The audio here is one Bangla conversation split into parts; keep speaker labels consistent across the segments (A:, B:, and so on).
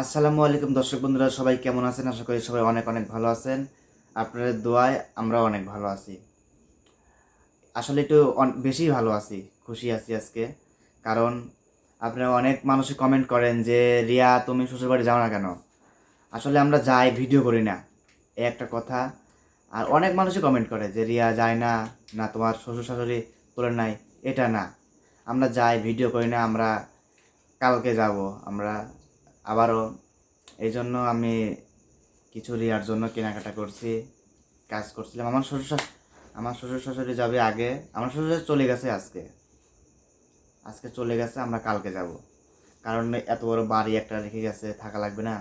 A: আসসালামু আলাইকুম দর্শক বন্ধুরা, সবাই কেমন আছেন? আশা করি সবাই অনেক অনেক ভালো আছেন। আপনাদের দোয়ায় আমরা অনেক ভালো আছি। আসলে একটু বেশি ভালো আছি, খুশি আছি আজকে। কারণ আপনারা অনেক মানুষই কমেন্ট করেন যে, রিয়া, তুমি শ্বশুরবাড়ি যাও না কেন? আসলে আমরা যাই ভিডিও করি না। এই একটা কথা। আর অনেক মানুষই কমেন্ট করে যে, রিয়া যায় না। না, তোমার শ্বশুর শাশুড়ি তোলে নাই, এটা না। আমরা যাই ভিডিও করি না, আমরা কালকে যাব, আমরা আবারও এই জন্য আমি কিছু রিয়ার জন্য কেনাকাটা করছি, কাজ করছিলাম। আমার শ্বশুর আমার শ্বশুর শাশুড়ি যাবে আগে, আমার শ্বশুর চলে গেছে আজকে। আজকে চলে গেছে, আমরা কালকে যাব। কারণ এত বড় বাড়ি একটা রেখে গেছে, থাকা লাগবে না।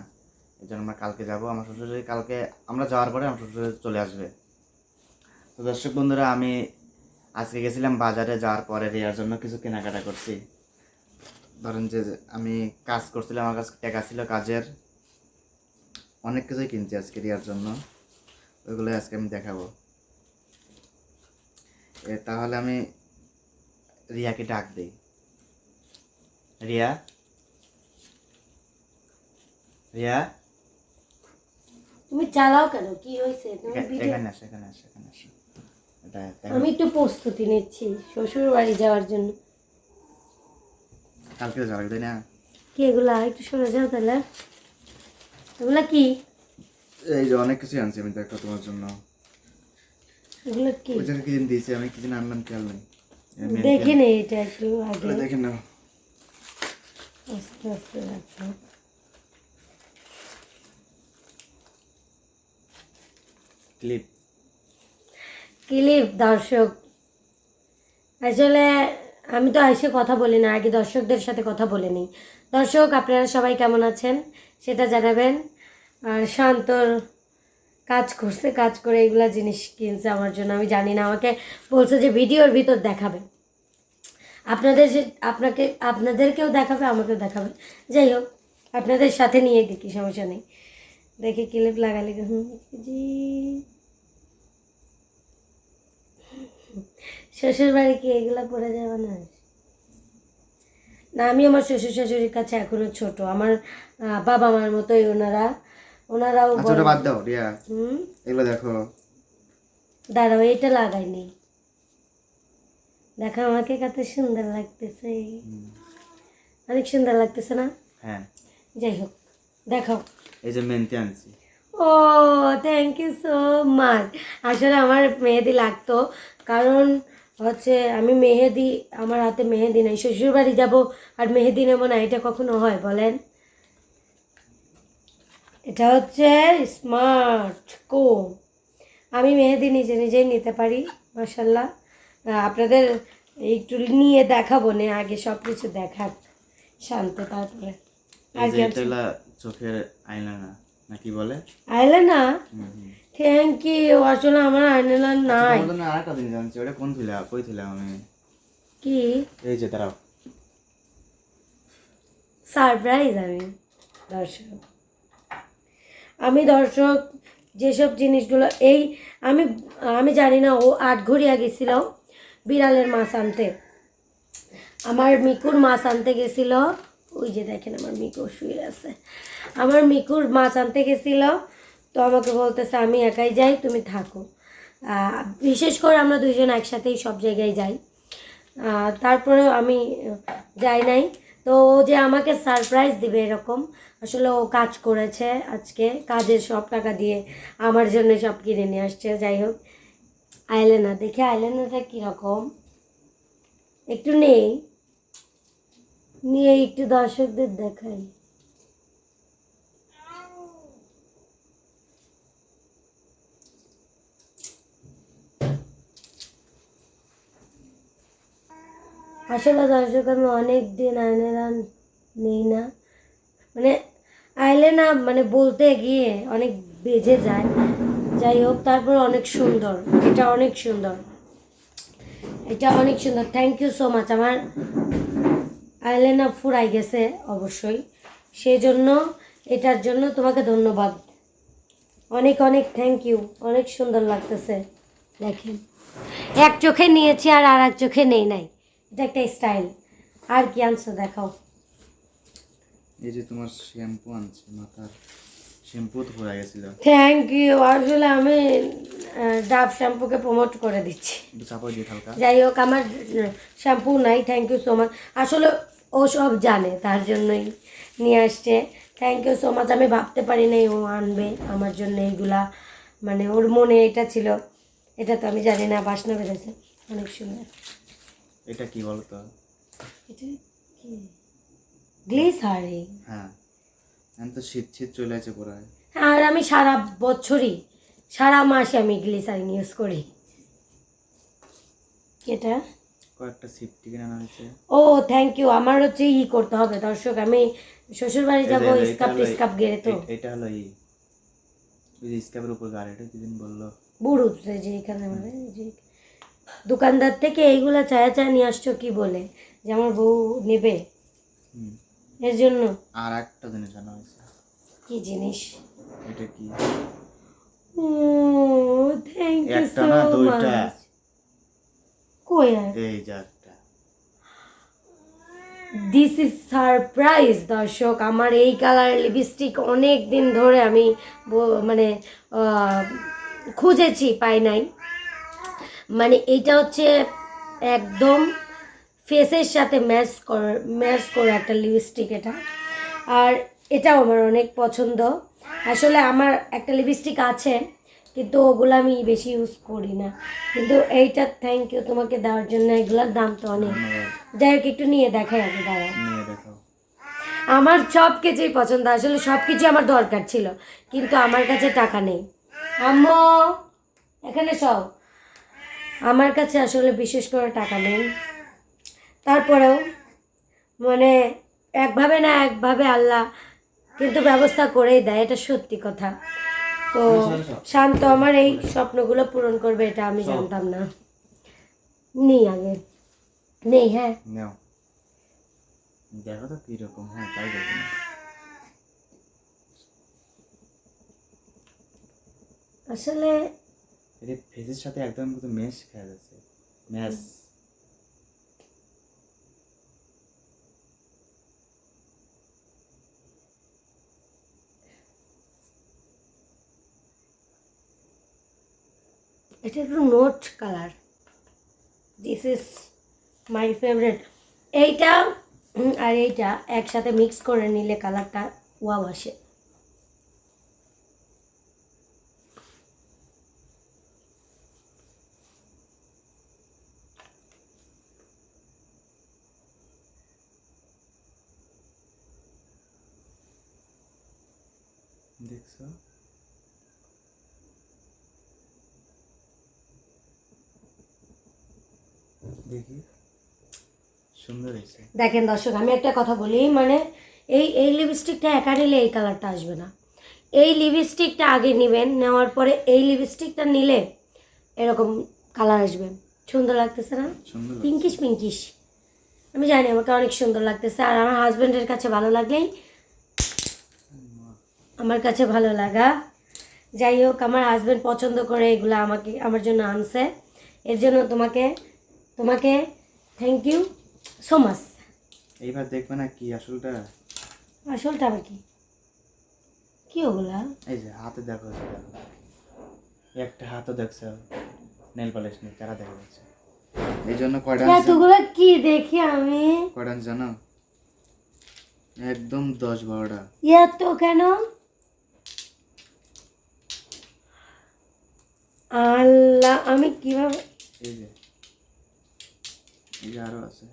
A: এই জন্য আমরা কালকে যাব। আমার শ্বশুরি কালকে, আমরা যাওয়ার পরে আমার শ্বশুর চলে আসবে। তো দর্শক বন্ধুরা, আমি আজকে গেছিলাম বাজারে, যাওয়ার পরে রিয়ার জন্য কিছু কেনাকাটা করছি। ধরেন যে আমি কাজ করছিলাম আমার কাছে টাকা ছিল কাজের। অনেক কিছুই কিনছি আজকে রিয়ার জন্য। ওইগুলো আজকে আমি দেখাবো। এ তাহলে আমি রিয়াকে ডাক দিই। রিয়া? রিয়া?
B: তুমি চালাও কেন? কি হয়েছে? তুমি
A: এখানে আসো এখানে আসো এখানে আসো।
B: আমি একটু প্রস্তুতি নিচ্ছি শ্বশুর বাড়ি যাওয়ার জন্য।
A: কালকে তো যাবে তাই না?
B: কি এগুলা? একটু সরে যাও তাহলে। এগুলা কি?
A: এই যে অনেক কিছু আনছি আমি দেখো তোমার জন্য।
B: এগুলো কি?
A: ওই জায়গায় কি দিয়েছি আমি কি দিন আনলাম খেয়াল নেই।
B: দেখে নে এটা একটু আগে।
A: দেখে নাও।
B: আস্তে আস্তে রাখো।
A: ক্লিপ।
B: ক্লিপ দর্শক। আসলে আমি তো এসে কথা বলি না, আগে দর্শকদের সাথে কথা বলে নিই। দর্শক, আপনারা সবাই কেমন আছেন? সেটা জানাবেন। আর শান্তর কাজ করছে, কাজ করে এগুলা জিনিস কিনছে আমার জন্য, আমি জানি না, আমাকে বলছে যে ভিডিওর ভিতর দেখাবে। আপনাদের যে আপনাকে, আপনাদেরকেও দেখাবে, আমাকেও দেখাবে। যাই হোক, আপনাদের সাথে নিয়ে দেখি, সমস্যা নেই। দেখি ক্লিপ লাগালে জি। শ্বশুর বাড়ি কি এগুলা পরে যাবে না? না আমি আমার শ্বশুর শাশুড়ির কাছে এখনও ছোট। আমার বাবা মার মতোই ওনারা। ওনারাও
A: আচ্ছা ওটা
B: বড়।
A: বাদ দাও রিয়া।
B: হুম?
A: এগুলো দেখো।
B: দাঁড়াও এটা লাগাইনি। দেখো আমাকে কত সুন্দর লাগতেছে। অনেক সুন্দর লাগতেছে না?
A: হ্যাঁ।
B: যাই হোক দেখো
A: এই যে মেনতে আনছি।
B: ও থ্যাংক ইউ সো মাচ আসলে আমার মেহেদি লাগতো কারণ হচ্ছে আমি মেহেদি আমার হাতে মেহেদি নাই। শ্বশুরবাড়ি যাব আর মেহেদি নেব না এটা কখনো হয় বলেন? এটা হচ্ছে স্মার্ট কো। আমি মেহেদি নিজে নিজেই নিতে পারি মাসাল্লাহ আপনাদের একটু নিয়ে দেখাবো না আগে সব কিছু দেখাক শান্ত তারপরে।
A: চোখের আয়না না নাকি বলে?
B: আইলে না
A: হুম, হুম।
B: থ্যাংক ইউ আসলে আমার আইনেলা নাই
A: তোমার জন্য আরেকটা জিনিস আনছি ওটা কোন ছিল কই ছিলাম আমি?
B: কি?
A: এই যে দাঁড়াও।
B: সারপ্রাইজ আমি দর্শক। আমি দর্শক যেসব জিনিসগুলো এই আমি আমি জানি না ও আটঘরিয়া গেছিল বিড়ালের মাছ আনতে। আমার মিকুর মাছ আনতে গেছিল ওই যে দেখেন আমার মিকুর শুয়ে আছে। আমার মিকুর মাছ আনতে গেছিল তো আমাকে বলতেছে আমি একাই যাই তুমি থাকো। বিশেষ করে আমরা দুইজন একসাথেই সব জায়গায় যাই। আহ, তারপরেও আমি যাই নাই। তো ও যে আমাকে সারপ্রাইজ দিবে এরকম আসলে ও কাজ করেছে আজকে কাজের সব টাকা দিয়ে আমার জন্য সব কিনে নিয়ে আসছে যাই হোক। আইলেনা দেখে আইলেনাটা কীরকম। একটু নেই। নিয়ে একটু দর্শকদের দেখাই। আসলে দর্শক, আমি অনেক দিন আয়নারা নেই না। মানে আইলে না মানে বলতে গিয়ে অনেক বেজে যায়। যাই হোক, তারপর অনেক সুন্দর। এটা অনেক সুন্দর। এটা অনেক সুন্দর। থ্যাংক ইউ সো মাচ আমার আইলেনা ফুরাই গেছে অবশ্যই। সেই জন্য এটার জন্য তোমাকে ধন্যবাদ। অনেক অনেক থ্যাংক ইউ অনেক সুন্দর লাগতেছে। দেখেন। এক চোখে নিয়েছি আর আর এক চোখে নেই নাই। এটা একটা স্টাইল। আর কি আনছো দেখাও।
A: এই যে তোমার শ্যাম্পু আনছে মাথার শ্যাম্পু তো পড়ে গেছিল।
B: থ্যাংক ইউ আসলে আমি ডাভ শ্যাম্পুকে প্রমোট করে দিচ্ছি। যাই হোক আমার শ্যাম্পু নাই। থ্যাংক ইউ সো মাচ আসলে ও সব জানে তার জন্যই নিয়ে আসছে। থ্যাংক ইউ সো মাচ আমি ভাবতে পারি নাই ও আনবে। আমার জন্য এইগুলা মানে ওর মনে এটা ছিল। এটা তো আমি জানি না বাসনা বেড়েছে অনেক সুন্দর।
A: এটা কি বলতো?
B: এটা কি? গ্লিসারিং।
A: হ্যাঁ। এখন তো শীত শীত চলে আছে পুরো।
B: আর আমি সারা বছরই সারা মাসে আমি গ্লিসারিং ইউজ করি। এটা?
A: কয়েকটা সিট কিনে আনা হয়েছে।
B: ও থ্যাংক ইউ আমার হচ্ছে ই করতে হবে দর্শক। আমি শ্বশুর বাড়ি যাব স্কাপ
A: হলো-
B: গেড়ে তো।
A: এটা হলো এই ওই যে স্ক্যাবের উপর গাড়িটা যেদিন বলল।
B: বুড়ো যে এখানে মানে যে দোকানদার থেকে এইগুলা চায়া চায়া নিয়ে আসছো কি বলে? যে আমার বউ নেবে? এর জন্য?
A: আর একটা জিনিস আনা হয়েছে।
B: কি জিনিস?
A: এটা কি?
B: ও থ্যাংক ইউ
A: একটা
B: সো
A: না, দুইটা।
B: মাচ কই আর?
A: এই যে একটা।
B: দিস ইজ সারপ্রাইজ দর্শক। আমার এই কালার লিপস্টিক অনেক দিন ধরে আমি মানে খুঁজেছি পাই নাই। মানে এইটা হচ্ছে একদম ফেসের সাথে ম্যাচ কর ম্যাচ করে একটা লিপস্টিক এটা। আর এটাও আমার অনেক পছন্দ। আসলে আমার একটা লিপস্টিক আছে কিন্তু ওগুলো আমি বেশি ইউজ করি না। কিন্তু এইটা থ্যাংক ইউ তোমাকে দেওয়ার জন্য এগুলোর দাম তো অনেক। যাই হোক একটু নিয়ে দেখাই আগে দাঁড়া আমার সব কিছুই পছন্দ আসলে সব কিছুই আমার দরকার ছিল কিন্তু আমার কাছে টাকা নেই। আম্মু এখানে সব আমার কাছে আসলে বিশেষ করে টাকা নেই। তারপরেও মানে একভাবে না একভাবে আল্লাহ কিন্তু ব্যবস্থা করেই দেয় এটা সত্যি কথা। তো শান্ত আমার এই স্বপ্নগুলো পূরণ করবে এটা আমি জানতাম না। নেই আগে। নেই হ্যাঁ।
A: দেখো তো কীরকম হ্যাঁ তাই দেখো
B: আসলে
A: এটা ফেসের সাথে একদম কিন্তু মেশ খেয়ে যাচ্ছে। ম্যাশ।
B: এটা একটু nude colour. This is my favourite এইটা আর এইটা একসাথে মিক্স করে নিলে কালারটা ওয়াও আসে।
A: দেখছ? দেখি। সুন্দর হয়েছে।
B: দেখেন দর্শক আমি একটা কথা বলি মানে এই এই লিপস্টিকটা একা নিলে এই কালারটা আসবে না। এই লিপস্টিকটা আগে নেবেন নেওয়ার পরে এই লিপস্টিকটা নিলে এরকম কালার আসবে। সুন্দর লাগতেছে না? পিঙ্কিশ পিঙ্কিশ আমি জানি আমাকে অনেক সুন্দর লাগতেছে আর আমার হাজব্যান্ডের কাছে ভালো লাগলেই আমার কাছে ভালো লাগা। যাই হোক আমার হাজব্যান্ড পছন্দ করে এগুলো আমাকে আমার জন্য আনছে। এর জন্য তোমাকে তোমাকে থ্যাংক ইউ সো মাচ
A: এইবার দেখবে না কি আসলটা?
B: আসলটা আবার কি? কি ওগুলা?
A: এই যে হাতে দেখো একটা হাতও দেখছ নেল পালিশ নেই তারা দেখা যাচ্ছে এই জন্য কয়টা?
B: এতগুলো কি দেখি আমি?
A: কয়টা জানো? একদম দশ বারোটা।
B: এত কেন? আল্লাহ আমি কীভাবে
A: এই যে। এই যে আরও আছে।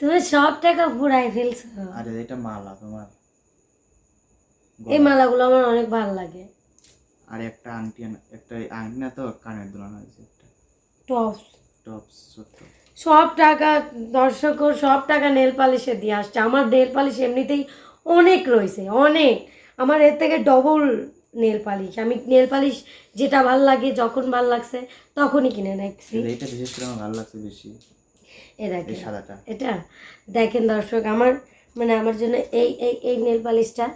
B: তুমি সব টাকা ফুরাই ফেলছো।
A: আরে এটা মালা তোমার।
B: এই মালাগুলো আমার অনেক ভালো লাগে।
A: আর একটা আংটি একটা আংটি না তো কানের দুলানো হয়েছে একটা।
B: টপস
A: টপস সত্য
B: সব টাকা দর্শক সব টাকা নেল পালিশে দিয়ে আসছে। আমার নেল পালিশ এমনিতেই অনেক রয়েছে অনেক। আমার এর থেকে ডবল নেল পালিশ। আমি নেল পালিশ যেটা ভালো লাগে যখন ভালো লাগছে তখনই কিনে রাখছি
A: এটা বিশেষ করে আমার ভালো লাগছে বেশি।
B: এ দেখেন
A: সাদাটা।
B: এটা দেখেন দর্শক আমার মানে আমার জন্য এই এই এই নেল পালিশটা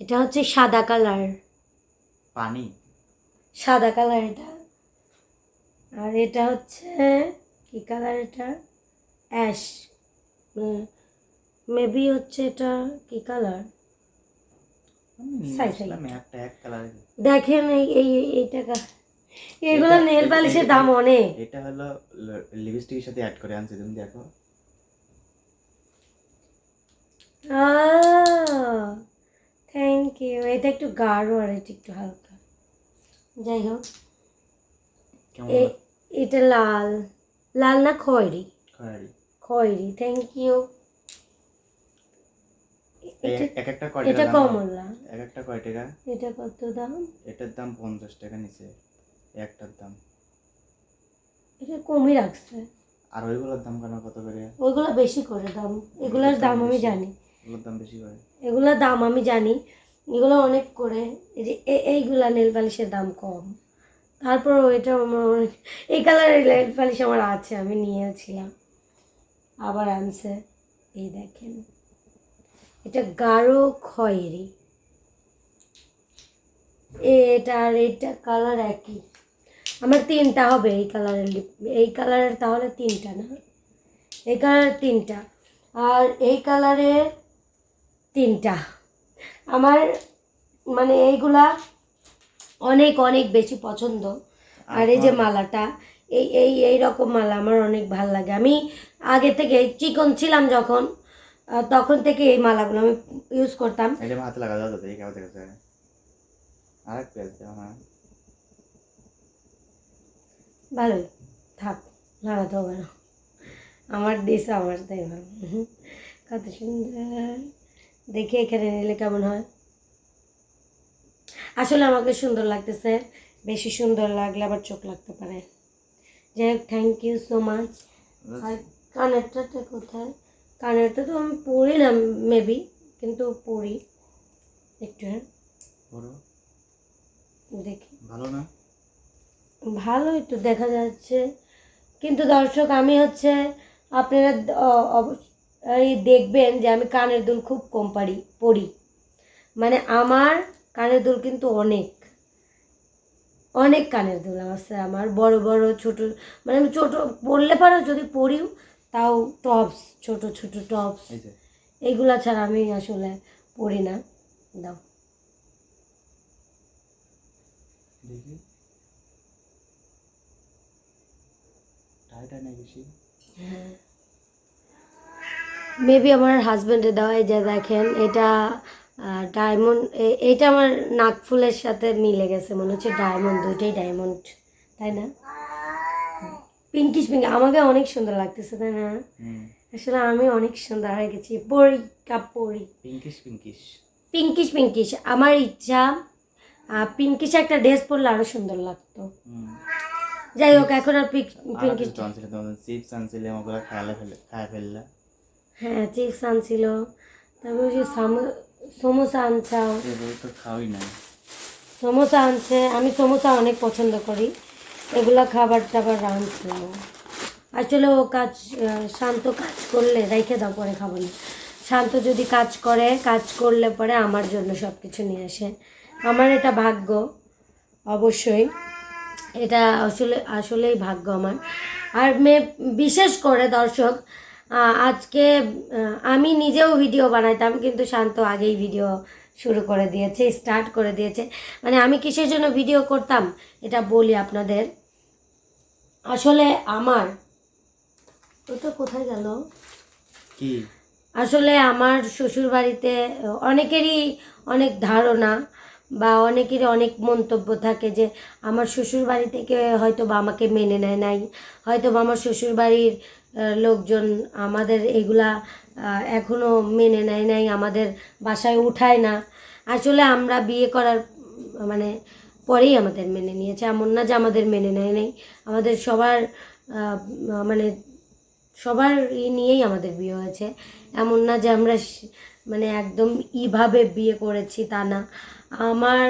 B: এটা হচ্ছে সাদা কালার।
A: পানি?
B: সাদা কালার এটা। আর এটা হচ্ছে কি কালার এটা? অ্যাশ মেবি হচ্ছে এটা কি কালার দেখেন এই এই এইটা কা- এগুলো নেল পালিশের দাম অনেক।
A: এটা হলো লিপস্টিকের সাথে অ্যাড করে আনছি তুমি দেখো।
B: থ্যাংক ইউ এটা একটু গাঢ় আর এটা একটু হালকা। যাই হোক। এটা লাল। লাল না খয়েরি।
A: খয়েরি
B: থ্যাংক ইউ এটা? কমলা
A: এক একটা কয় টাকা
B: এটা কত দাম?
A: এটার দাম পঞ্চাশ টাকা নিচে। একটার দাম।
B: এটা কমই রাখছে।
A: আর ওইগুলোর দাম কেন কত করে?
B: ওইগুলো বেশি করে দাম। এগুলোর দাম আমি জানি।
A: ওগুলোর দাম বেশি করে।
B: এগুলোর দাম আমি জানি। এগুলো অনেক করে। এই যে এইগুলা নেল পালিশের দাম কম। তারপর এটা আমার অনেক, এই কালারের নেল পালিশ আমার আছে, আমি নিয়েছিলাম। আবার আনছে, এই দেখেন। এটা গাঢ় খয়েরি। এটা আর এইটা কালার একই। আমার তিনটা হবে এই কালারের লিপ এই কালারের তাহলে তিনটা না? এই কালারের তিনটা। আর এই কালারের তিনটা। আমার মানে এইগুলা অনেক অনেক বেশি পছন্দ। আর এই যে মালাটা এই এই এই রকম মালা আমার অনেক ভালো লাগে। আমি আগে থেকে চিকন ছিলাম যখন তখন থেকে এই মালাগুলো আমি ইউজ করতাম।
A: এটা আমার হাতে লাগা তো এই কেমন দেখা যায় আর এক পেঁয়াজ দেওয়া না।
B: ভালোই। থাক লাগাতে হবে না। আমার দিস আমার তাই ভালো। কত সুন্দর। দেখি এখানে নিলে কেমন হয়। আসলে আমাকে সুন্দর লাগতেছে। বেশি সুন্দর লাগলে আবার চোখ লাগতে পারে। যাই হোক থ্যাংক ইউ সো মাচ আর কানেরটা কোথায়? কানেরটা তো আমি পড়ি না মেবি কিন্তু পড়ি। একটু হ্যাঁ। দেখি।
A: ভালো না?
B: ভালোই তো দেখা যাচ্ছে। কিন্তু দর্শক আমি হচ্ছে আপনারা অ- অবশ্য- এই দেখবেন যে আমি কানের দুল খুব কম পারি পড়ি। মানে আমার কানের দুল কিন্তু অনেক। অনেক কানের দুল আছে আমার বড় বড় ছোট মানে আমি ছোট পরলে পারো যদি পরিও তাও টপস ছোট ছোট টপস। এইগুলা ছাড়া আমি আসলে পরি না। দাও। মেবি আমার হাজব্যান্ডের দেওয়া এই যে দেখেন। এটা ডায়মন্ড এটা আমার নাকফুলের সাথে মিলে গেছে মনে হচ্ছে ডায়মন্ড দুইটাই ডায়মন্ড তাই না? পিঙ্কিশ পিঙ্কি আমাকে অনেক সুন্দর লাগতেছে তাই না? আসলে আমি অনেক সুন্দর হয়ে গেছি পরি কাপ পরি।
A: পিঙ্কিশ পিঙ্কিশ
B: পিঙ্কিশ পিঙ্কিশ আমার ইচ্ছা পিঙ্কিশ একটা ড্রেস পরলে আরও সুন্দর লাগতো। যাই হোক এখন আর পিঙ্কিশ
A: আর চিপস আনছিলে ওগুলো খাইলে ফেলে খাই ফেললে।
B: হ্যাঁ চিপস আনছিল। তারপর যে সামো- সমোসা আনছাও
A: এগুলো তো খাওয়াই না
B: সমোসা আনছে। আমি সমোসা অনেক পছন্দ করি। এগুলো খাবার টাবার রাঁধছিল আসলে ও কাজ শান্ত কাজ করলে রেখে দাও পরে খাব না। শান্ত যদি কাজ করে কাজ করলে পরে আমার জন্য সব কিছু নিয়ে আসে। আমার এটা ভাগ্য অবশ্যই। এটা আসলে আসলেই ভাগ্য আমার। আর মেয়ে বিশেষ করে দর্শক আজকে আমি নিজেও ভিডিও বানাইতাম কিন্তু শান্ত আগেই ভিডিও শুরু করে দিয়েছে স্টার্ট করে দিয়েছে। মানে আমি কিসের জন্য ভিডিও করতাম? এটা বলি আপনাদের। আসলে আমার ওটা কোথায় গেল?
A: কি?
B: আসলে আমার শ্বশুর বাড়িতে অনেকেরই অনেক ধারণা বা অনেকেরই অনেক মন্তব্য থাকে যে আমার শ্বশুর বাড়ি থেকে হয়তো বা আমাকে মেনে নেয় নাই হয়তো বা আমার শ্বশুর বাড়ির লোকজন আমাদের এগুলা আহ, এখনও মেনে নেয় নাই আমাদের বাসায় উঠায় না। আসলে আমরা বিয়ে করার মানে পরেই আমাদের মেনে নিয়েছে এমন না যে আমাদের মেনে নেয় নাই। আমাদের সবার মানে সবার ই নিয়েই আমাদের বিয়ে হয়েছে। এমন না যে আমরা মানে একদম ইভাবে বিয়ে করেছি তা না। আমার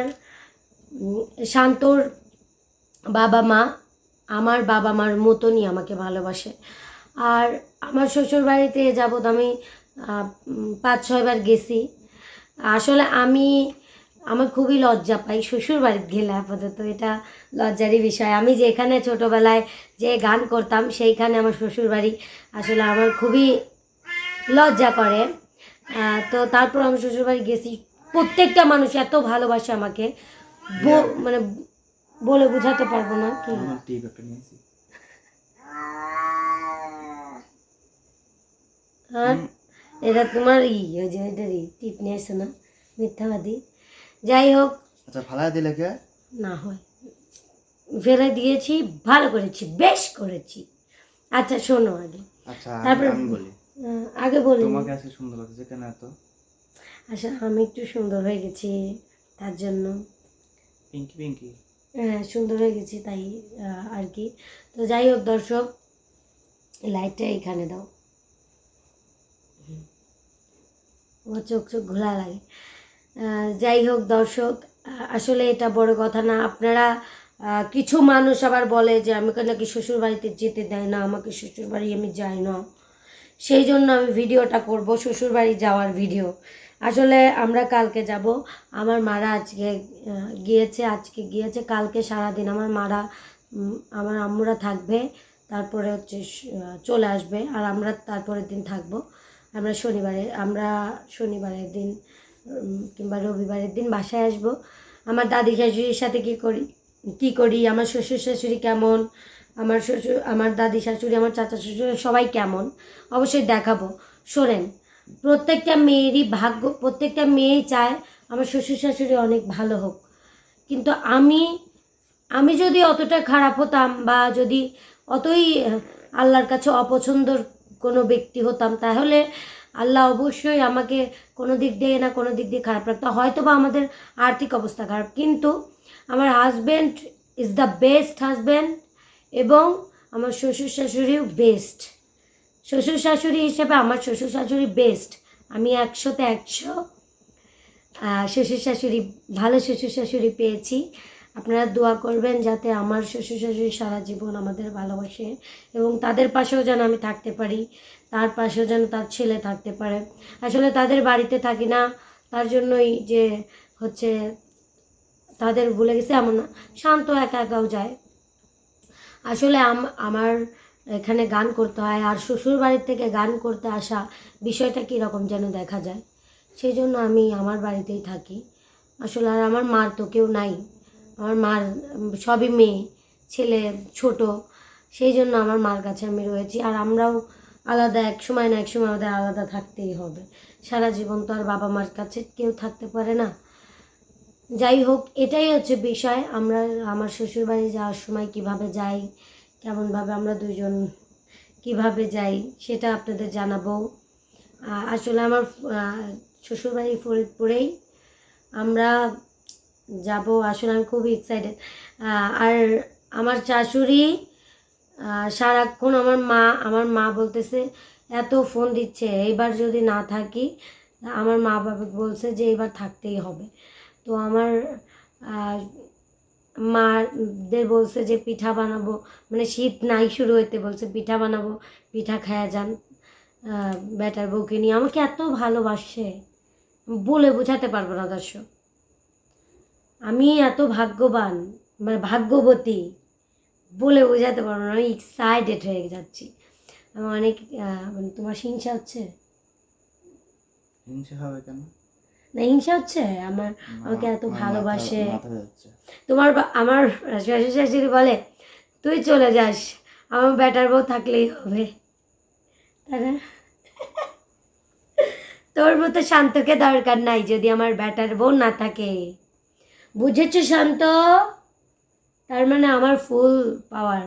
B: শান্তর বাবা মা আমার বাবা মার মতনই আমাকে ভালোবাসে। আর আমার শ্বশুর বাড়িতে যাবৎ আমি পাঁচ ছয়বার গেছি। আসলে আমি আমার খুবই লজ্জা পাই শ্বশুর বাড়িতে গেলে আপাতত এটা লজ্জারই বিষয়। আমি যেখানে ছোটোবেলায় যে গান করতাম সেইখানে আমার শ্বশুর বাড়ি আসলে আমার খুবই লজ্জা করে। তো তারপর আমি শ্বশুর বাড়ি গেছি। প্রত্যেকটা মানুষ এত ভালোবাসে আমাকে। মানে বলে বোঝাতে পারব না কি
A: আমার টিপ একটা নিয়েছি
B: আর এটা তোমার ই ওই যে এটারই টিপ নিয়ে এসো না মিথ্যাবাদী। যাই হোক।
A: আচ্ছা ফালা দিলে কে?
B: না হয়। ফেলে দিয়েছি ভালো করেছি বেশ করেছি। আচ্ছা শোনো আগে।
A: আচ্ছা আমি-
B: তারপরে-
A: আমি বলি।
B: আগে বলি।
A: তোমাকে আজকে সুন্দর লাগছে কেন এত?
B: আচ্ছা আমি একটু সুন্দর হয়ে গেছি তার জন্য।
A: পিঙ্কি পিঙ্কি।
B: হ্যাঁ সুন্দর হয়ে গেছি তাই আর কি। তো যাই হোক দর্শক লাইটটা এখানে দাও হুম। আমার চোখ চোখ ঘোলা লাগে। যাই হোক দর্শক, আসলে এটা বড় কথা না। আপনারা কিছু মানুষ আবার বলে যে, আমাকে নাকি শ্বশুর বাড়িতে যেতে দেয় না, আমাকে শ্বশুর বাড়ি আমি যাই না। সেই জন্য আমি ভিডিওটা করব শ্বশুর বাড়ি যাওয়ার ভিডিও। আসলে আমরা কালকে যাব। আমার মারা আজকে গিয়েছে আজকে গিয়েছে, কালকে সারাদিন আমার মারা আমার আম্মুরা থাকবে, তারপরে হচ্ছে চলে আসবে, আর আমরা তারপরের দিন থাকব। আমরা শনিবারে, আমরা শনিবারের দিন কিংবা রবিবারের দিন বাসায় আসব। আমার দাদি শাশুড়ির সাথে কী করি কী করি, আমার শ্বশুর শাশুড়ি কেমন, আমার শ্বশুর, আমার দাদি শাশুড়ি, আমার চাচা শ্বশুর সবাই কেমন, অবশ্যই দেখাবো। শোনেন, প্রত্যেকটা মেয়েরই ভাগ্য, প্রত্যেকটা মেয়েই চায় আমার শ্বশুর শাশুড়ি অনেক ভালো হোক। কিন্তু আমি আমি যদি অতটা খারাপ হতাম বা যদি অতই আল্লাহর কাছে অপছন্দর কোনো ব্যক্তি হতাম, তাহলে আল্লাহ অবশ্যই আমাকে কোনো দিক দিয়ে না কোনো দিক দিয়ে খারাপ রাখতো। হয়তো বা আমাদের আর্থিক অবস্থা খারাপ, কিন্তু আমার husband is the best husband এবং আমার শ্বশুর শাশুড়িও বেস্ট শ্বশুর শাশুড়ি হিসেবে আমার শ্বশুর শাশুড়ি বেস্ট আমি একশোতে একশো শ্বশুর শাশুড়ি ভালো শ্বশুর শাশুড়ি পেয়েছি। আপনারা দোয়া করবেন যাতে আমার শ্বশুর শাশুড়ি সারা জীবন আমাদের ভালোবাসে এবং তাদের পাশেও যেন আমি থাকতে পারি, তার পাশেও যেন তার ছেলে থাকতে পারে। আসলে তাদের বাড়িতে থাকি না, তার জন্যই যে হচ্ছে তাদের ভুলে গেছে, এমন না, শান্ত একা একাও যায়। আসলে আম- আমার এখানে গান করতে হয় আর শ্বশুর বাড়ির থেকে গান করতে আসা বিষয়টা কীরকম যেন দেখা যায় সেই জন্য আমি আমার বাড়িতেই থাকি। আসলে আর আমার মার তো কেউ নাই। আমার মার, সবই মেয়ে, ছেলে, ছোট, সেই জন্য আমার মার কাছে আমি রয়েছি। আর আমরাও আলাদা, এক সময় না এক সময় আমাদের আলাদা থাকতেই হবে। সারা জীবন তো আর বাবা মার কাছে কেউ থাকতে পারে না। যাই হোক, এটাই হচ্ছে বিষয়। আমরা, আমার শ্বশুর বাড়ি যাওয়ার সময় কীভাবে যাই, কেমনভাবে আমরা দুজন কীভাবে যাই, সেটা আপনাদের জানাব। আসলে আমার শ্বশুরবাড়ি ফরিদপুরেই। আমরা যাব, আসলে আমি খুবই এক্সাইটেড আর আমার শাশুড়ি সারাক্ষণ আমার মা আমার মা বলতেছে, এত ফোন দিচ্ছে, এইবার যদি না থাকি, আমার মা বাবা বলছে যে এবার থাকতেই হবে। তো আমার মাদের বলছে যে পিঠা বানাবো মানে শীত নাই শুরু হইতে বলছে, পিঠা বানাবো, পিঠা খায়া যান। বেটার বউকে নিয়ে। আমাকে এত ভালোবাসে, বলে বোঝাতে পারব না দর্শক। আমি এত ভাগ্যবান মানে ভাগ্যবতী বলে বোঝাতে পারব না আমি এক্সাইটেড হয়ে যাচ্ছি। আমি অনেক মানে তোমার হিংসা হচ্ছে?
A: হিংসা হবে কেন?
B: না হিংসা হচ্ছে আমার আমাকে এত ভালোবাসে। তোমার আমার শ্বশুর শাশুড়ি বলে তুই চলে যাস আমার ব্যাটার বউ থাকলেই হবে। না? তোর মতো শান্তকে দরকার নাই যদি আমার ব্যাটার বউ না থাকে। বুঝেছ শান্ত? তার মানে আমার ফুল পাওয়ার।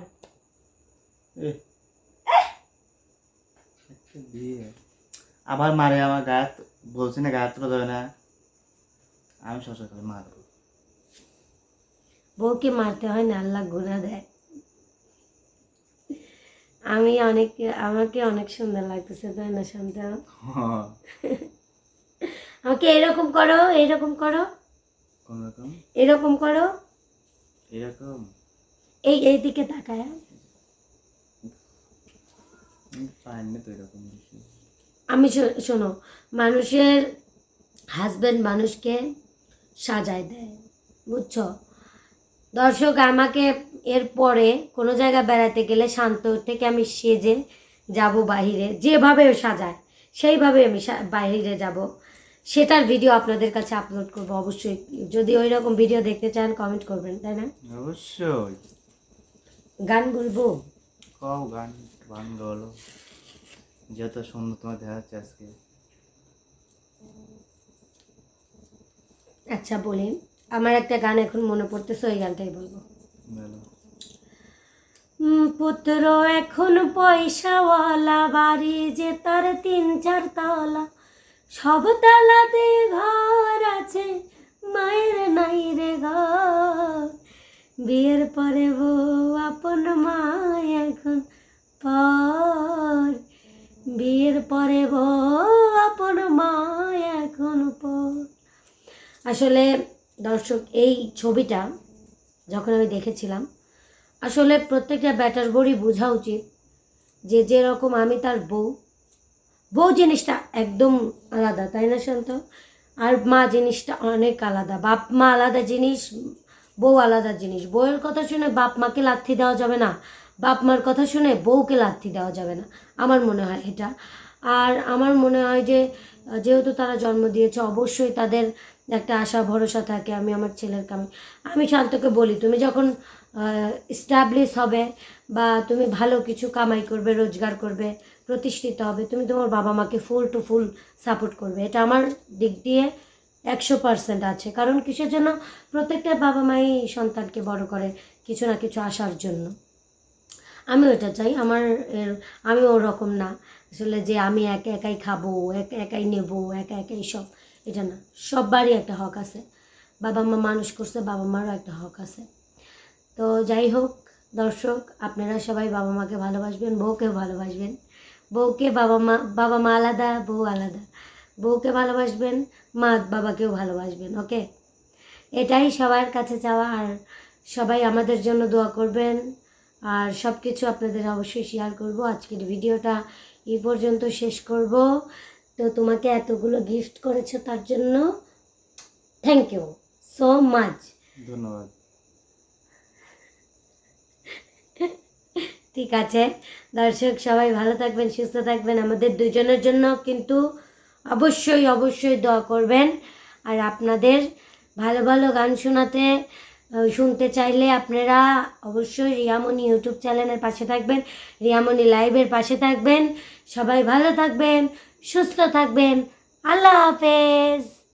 A: আবার মারে আমার গায়ে বলছি না গায়ে হাত তোলা যাবে না। আমি শশা করে মারবো।
B: বউকে মারতে হয় না আল্লাহ গুণা দেয়। আমি অনেক আমাকে অনেক সুন্দর লাগতেছে তাই না শান্ত? আমাকে এরকম করো এরকম করো।
A: কোন রকম?
B: এরকম করো।
A: এরকম?
B: এই এই দিকে তাকায়।
A: আমি পারি তো এরকম
B: আমি শোনো মানুষের হাজব্যান্ড মানুষকে সাজায় দেয় বুঝছ? দর্শক আমাকে এরপরে কোনো জায়গায় বেড়াতে গেলে শান্ত থেকে আমি সেজে যাব বাহিরে যেভাবে সাজায় সেইভাবে আমি বাইরে যাব। সেটার ভিডিও আপনাদের কাছে আপলোড করব অবশ্যই। যদি ওই রকম ভিডিও দেখতে চান কমেন্ট করবেন তাই না?
A: অবশ্যই।
B: গান বলব
A: কও গান গান বলো যত সুন্দর তোমার দেখা যাচ্ছে আজকে।
B: আচ্ছা বলি আমার একটা গান এখন মনে পড়তেছে ওই গানটাই বলব। পুত্র এখন পয়সাওয়ালা বাড়ি যে তার তিন চার তলা। সব তালাতে ঘর আছে, মায়ের নাই রে ঘর। বিয়ের পরে বউ আপন মা এখন পর। বিয়ের পরে বউ আপন মা এখন পর। আসলে দর্শক, এই ছবিটা যখন আমি দেখেছিলাম, আসলে প্রত্যেকটা ব্যাটার বড়ই বোঝা উচিত যে যেরকম আমি তার বউ বউ জিনিসটা একদম আলাদা, তাই না শান্ত? আর মা জিনিসটা অনেক আলাদা। বাপ মা আলাদা জিনিস, বউ আলাদা জিনিস। বউয়ের কথা শুনে বাপ মাকে লাথি দেওয়া যাবে না। বাপ মার কথা শুনে বউকে লাথি দেওয়া যাবে না। আমার মনে হয় এটা। আর আমার মনে হয় যে, যেহেতু তারা জন্ম দিয়েছে, অবশ্যই তাদের একটা আশা, ভরসা থাকে, আমি আমার ছেলের কামে। আমি শান্তকে বলি, তুমি যখন স্টাবলিশ হবে বা তুমি ভালো কিছু কামাই করবে, রোজগার করবে প্রতিষ্ঠিত হবে। তুমি তোমার বাবা মাকে ফুল টু ফুল সাপোর্ট করবে। এটা আমার দিক দিয়ে একশো পার্সেন্ট আছে। কারণ কিসের জন্য? প্রত্যেকটা বাবা মাই সন্তানকে বড় করে কিছু না কিছু আসার জন্য। আমিও এটা চাই। আমার এর আমি ওরকম না। আসলে যে আমি একা একাই খাব, একা, একাই নেব, একা একাই সব, এটা না। সববারই একটা হক আছে। বাবা মা মানুষ করছে, বাবা মারও একটা হক আছে। তো যাই হোক, দর্শক, আপনারা সবাই বাবা মাকে ভালোবাসবেন, বউকেও ভালোবাসবেন। বউকে বাবা মা বাবা মা আলাদা, বউ আলাদা। বউকে ভালোবাসবেন, মা বাবাকেও ভালোবাসবেন, ওকে? এটাই সবার কাছে চাওয়া, আর সবাই আমাদের জন্য দোয়া করবেন। আর সব কিছু আপনাদের অবশ্যই শেয়ার করব। আজকের ভিডিওটা এই পর্যন্ত শেষ করব। তো তোমাকে এতগুলো গিফট করেছ তার জন্য থ্যাংক ইউ সো মাচ
A: ধন্যবাদ।
B: ঠিক আছে। দর্শক, সবাই ভালো থাকবেন, সুস্থ থাকবেন। আমাদের দুজনের জন্য কিন্তু অবশ্যই অবশ্যই দোয়া করবেন। আর আপনাদের ভালো ভালো গান শোনাতে শুনতে চাইলে আপনারা অবশ্যই রিয়ামণি ইউটিউব চ্যানেলের পাশে থাকবেন, রিয়ামণি লাইভের পাশে থাকবেন। সবাই ভালো থাকবেন, সুস্থ থাকবেন। আল্লাহ হাফেজ।